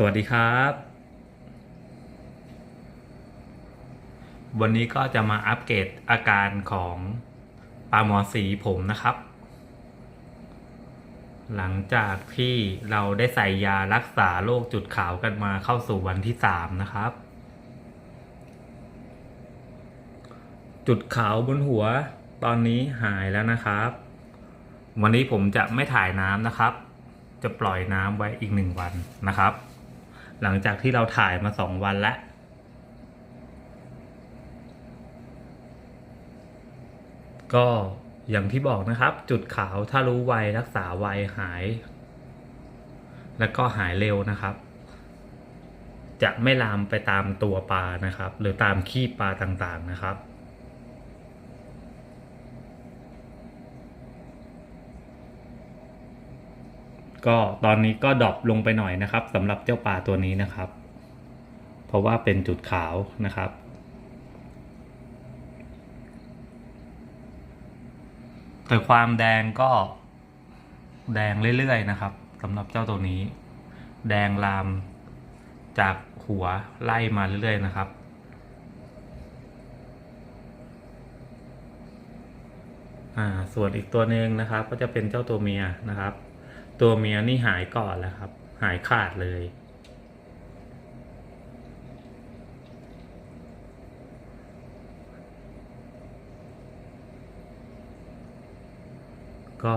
สวัสดีครับ วันนี้ก็จะมาอัปเกรดอาการของปลาหมอสีผมนะครับ หลังจากที่เราได้ใส่ยารักษาโรคจุดขาวกันมาเข้าสู่วันที่สามนะครับ จุดขาวบนหัวตอนนี้หายแล้วนะครับ วันนี้ผมจะไม่ถ่ายน้ำนะครับจะปล่อยน้ำไว้อีกหนึ่งวันนะครับ หลังจากที่เราถ่ายมาสองวันแล้วก็อย่างที่บอกนะครับ จุดขาวถ้ารู้ไวรักษาไวหาย แล้วก็หายเร็วนะครับ จะไม่ลามไปตามตัวปลานะครับ หรือตามขี้ปลาต่างๆนะครับ ก็ตอนนี้ก็ดรอปลงไปหน่อยนะครับสำหรับเจ้าปลาตัวนี้นะครับ เพราะว่าเป็นจุดขาวนะครับ แต่ความแดงก็แดงเรื่อยๆนะครับสำหรับเจ้าตัวนี้ แดงลามจากหัวไล่มาเรื่อยๆนะครับอ่าส่วนอีกตัวหนึ่งนะครับ ก็จะเป็นเจ้าตัวเมียนะครับ ตัวเมียนี่หายก่อนแล้วครับ หายขาดเลย ก็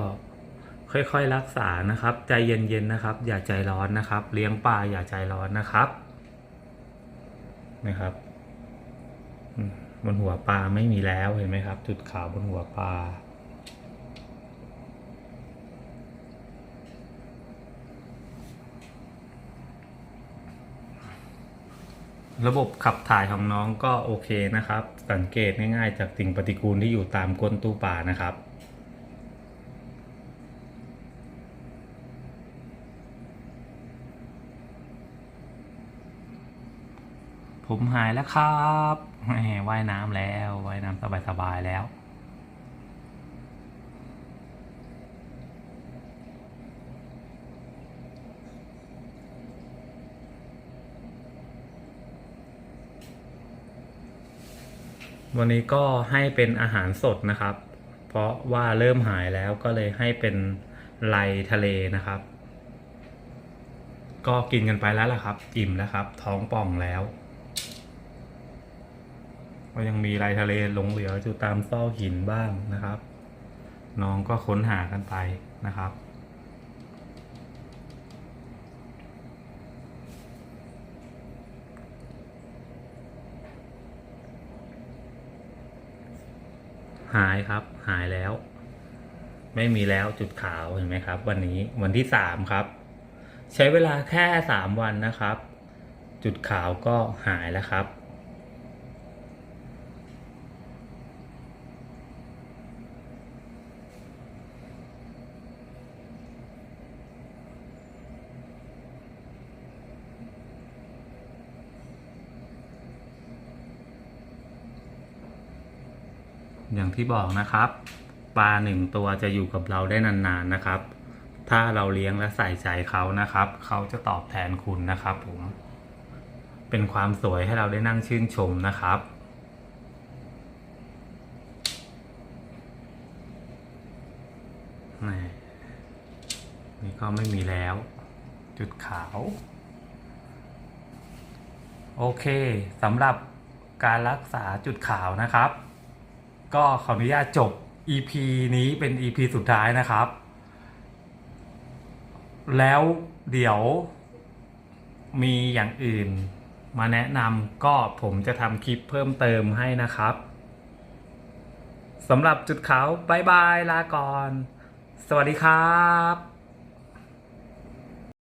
ค่อยๆรักษานะครับ ใจเย็นๆนะครับ อย่าใจร้อนนะครับ เลี้ยงปลาอย่าใจร้อนนะครับ นะครับบนหัวปลาไม่มีแล้วเห็นไหมครับ จุดขาวบนหัวปลา ระบบขับถ่ายของน้องก็โอเคนะครับ สังเกตง่ายๆ จากสิ่งปฏิกูลที่อยู่ตามก้นตู้ป่านะครับ ผมหายแล้วครับว่ายน้ำแล้วว่ายน้ำสบายๆแล้ว วันนี้ก็ให้เป็นอาหารสดนะครับ เพราะว่าเริ่มหายแล้วก็เลยให้เป็นไลทะเลนะครับ ก็กินกันไปแล้วล่ะครับ อิ่มแล้วครับ ท้องป่องแล้วก็ยังมีไลทะเลหลงเหลืออยู่ตามซอกหินบ้างนะครับ น้องก็ค้นหากันไปนะครับ หายครับหายแล้ว ไม่มีแล้วจุดขาวเห็นไหมครับ วันนี้วันที่สามครับ ใช้เวลาแค่สามวันนะครับ จุดขาวก็หายแล้วครับ อย่างที่บอกนะครับ ปลาหนึ่งตัวจะอยู่กับเราได้นานๆนะครับ ถ้าเราเลี้ยงและใส่ใจเขานะครับ เขาจะตอบแทนคุณนะครับผม เป็นความสวยให้เราได้นั่งชื่นชมนะครับนี่ก็ไม่มีแล้ว จุดขาว โอเคสำหรับการรักษาจุดขาวนะครับ ก็ขออนุญาตจบ EP นี้เป็น EP สุดท้ายนะครับ แล้วเดี๋ยวมีอย่างอื่นมาแนะนำก็ผมจะทำคลิปเพิ่มเติมให้นะครับสำหรับจุดขาวบายบาย ลาก่อน สวัสดีครับ